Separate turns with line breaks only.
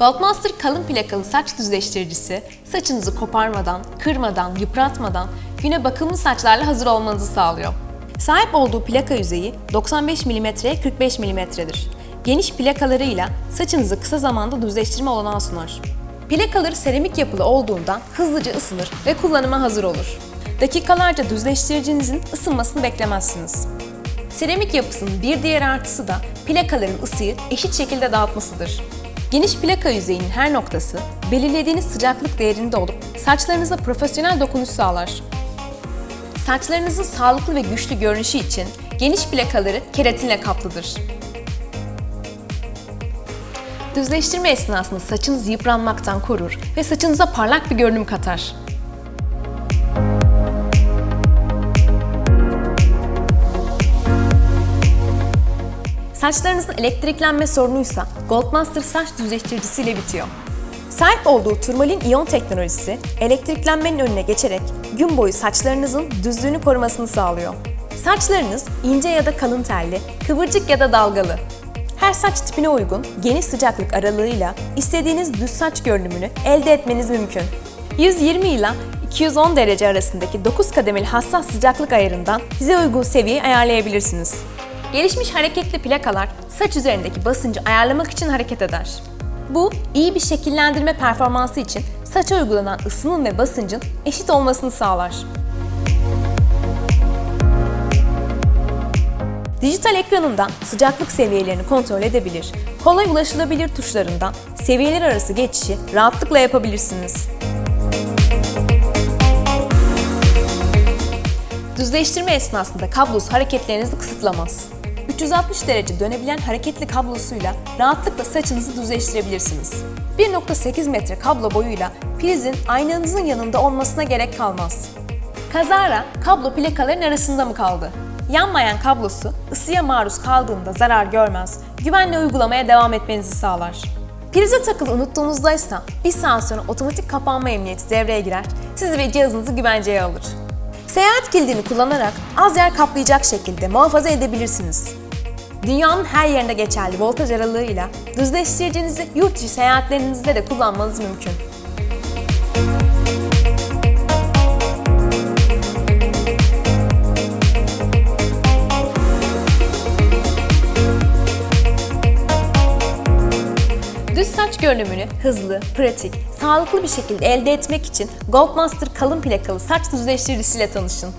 Goldmaster kalın plakalı saç düzleştiricisi, saçınızı koparmadan, kırmadan, yıpratmadan güne bakımlı saçlarla hazır olmanızı sağlıyor. Sahip olduğu plaka yüzeyi 95 mm'ye 45 mm'dir. Geniş plakalarıyla saçınızı kısa zamanda düzleştirme olanağı sunar. Plakaları seramik yapılı olduğundan hızlıca ısınır ve kullanıma hazır olur. Dakikalarca düzleştiricinizin ısınmasını beklemezsiniz. Seramik yapısının bir diğer artısı da plakaların ısıyı eşit şekilde dağıtmasıdır. Geniş plaka yüzeyinin her noktası belirlediğiniz sıcaklık değerinde olup saçlarınıza profesyonel dokunuş sağlar. Saçlarınızın sağlıklı ve güçlü görünüşü için geniş plakaları keratinle kaplıdır. Düzleştirme esnasında saçınız yıpranmaktan korur ve saçınıza parlak bir görünüm katar. Saçlarınızın elektriklenme sorunuysa Goldmaster saç düzleştiricisiyle bitiyor. Sahip olduğu turmalin iyon teknolojisi elektriklenmenin önüne geçerek gün boyu saçlarınızın düzlüğünü korumasını sağlıyor. Saçlarınız ince ya da kalın telli, kıvırcık ya da dalgalı. Her saç tipine uygun geniş sıcaklık aralığıyla istediğiniz düz saç görünümünü elde etmeniz mümkün. 120 ile 210 derece arasındaki 9 kademeli hassas sıcaklık ayarından size uygun seviyeyi ayarlayabilirsiniz. Gelişmiş hareketli plakalar saç üzerindeki basıncı ayarlamak için hareket eder. Bu, iyi bir şekillendirme performansı için saça uygulanan ısının ve basıncın eşit olmasını sağlar. Dijital ekranından sıcaklık seviyelerini kontrol edebilir, kolay ulaşılabilir tuşlarından seviyeler arası geçişi rahatlıkla yapabilirsiniz. Düzleştirme esnasında kablosu hareketlerinizi kısıtlamaz. 360 derece dönebilen hareketli kablosuyla rahatlıkla saçınızı düzleştirebilirsiniz. 1.8 metre kablo boyuyla prizin aynanızın yanında olmasına gerek kalmaz. Kazara kablo plakaların arasında mı kaldı? Yanmayan kablosu ısıya maruz kaldığında zarar görmez, güvenle uygulamaya devam etmenizi sağlar. Prize takılı unuttuğunuzda ise bir saat sonra otomatik kapanma emniyeti devreye girer, sizi ve cihazınızı güvenceye alır. Seyahat kilidini kullanarak az yer kaplayacak şekilde muhafaza edebilirsiniz. Dünyanın her yerinde geçerli voltaj aralığıyla düzleştiricinizi yurt dışı seyahatlerinizde de kullanmanız mümkün. Düz saç görünümünü hızlı, pratik, sağlıklı bir şekilde elde etmek için Goldmaster kalın plakalı saç düzleştiricisiyle tanışın.